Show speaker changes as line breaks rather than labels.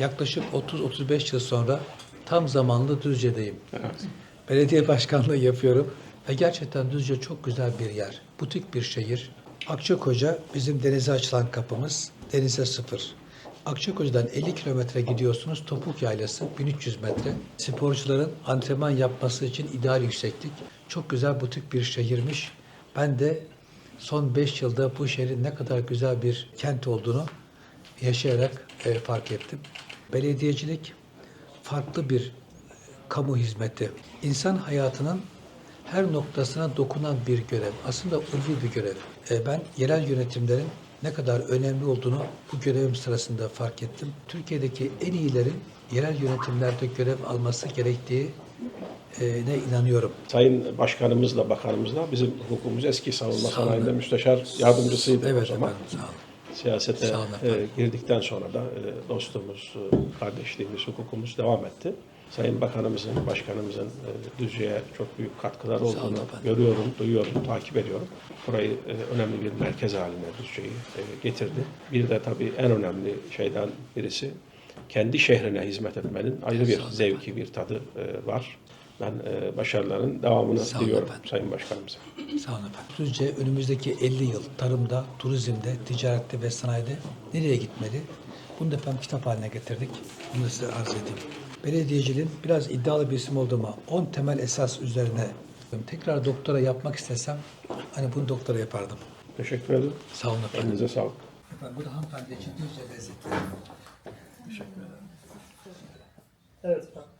yaklaşık 30-35 yıl sonra tam zamanlı Düzce'deyim. Belediye başkanlığı yapıyorum ve gerçekten Düzce çok güzel bir yer. Butik bir şehir. Akçakoca bizim denize açılan kapımız. Denize sıfır. Akçakoca'dan 50 kilometre gidiyorsunuz. Topuk Yaylası 1300 metre. Sporcuların antrenman yapması için ideal yükseklik. Çok güzel butik bir şehirmiş. Ben de son 5 yılda bu şehrin ne kadar güzel bir kent olduğunu yaşayarak e, fark ettim. Belediyecilik farklı bir kamu hizmeti. İnsan hayatının her noktasına dokunan bir görev. Aslında ulvi bir görev. E, ben yerel yönetimlerin ne kadar önemli olduğunu bu görevim sırasında fark ettim. Türkiye'deki en iyilerin yerel yönetimlerde görev alması gerektiği e, ne inanıyorum.
Sayın Başkanımızla, Bakanımızla bizim hukukumuz eski savunma sanayinde müsteşar yardımcısıydı
Evet
o zaman.
efendim sağ olun.
Siyasete e, girdikten sonra da e, dostluğumuz, e, kardeşliğimiz, hukukumuz devam etti. Sayın Bakanımızın, Başkanımızın e, Düzce'ye çok büyük katkıları olduğunu görüyorum, duyuyorum, takip ediyorum. Burayı e, önemli bir merkez haline Düzce'yi e, getirdi. Bir de tabii en önemli şeyden birisi kendi şehrine hizmet etmenin ayrı bir zevki, bir tadı e, var. Ben e, başarıların devamını
Sağ
diliyorum
efendim.
Sayın Başkanımıza.
Sağ olun efendim. Düzce önümüzdeki 50 yıl tarımda, turizmde, ticarette ve sanayide nereye gitmeli? Bunu da efendim kitap haline getirdik. Bunu da size arz edeyim. Belediyeciliğin biraz iddialı bir isim olduğuma 10 temel esas üzerine tekrar doktora yapmak istesem hani bunu doktora yapardım.
Teşekkür ederim.
Sağ olun efendim.
Elinize sağlık.
Efendim bu da hanımefendi için Düzce lezzetleri.
Evet efendim.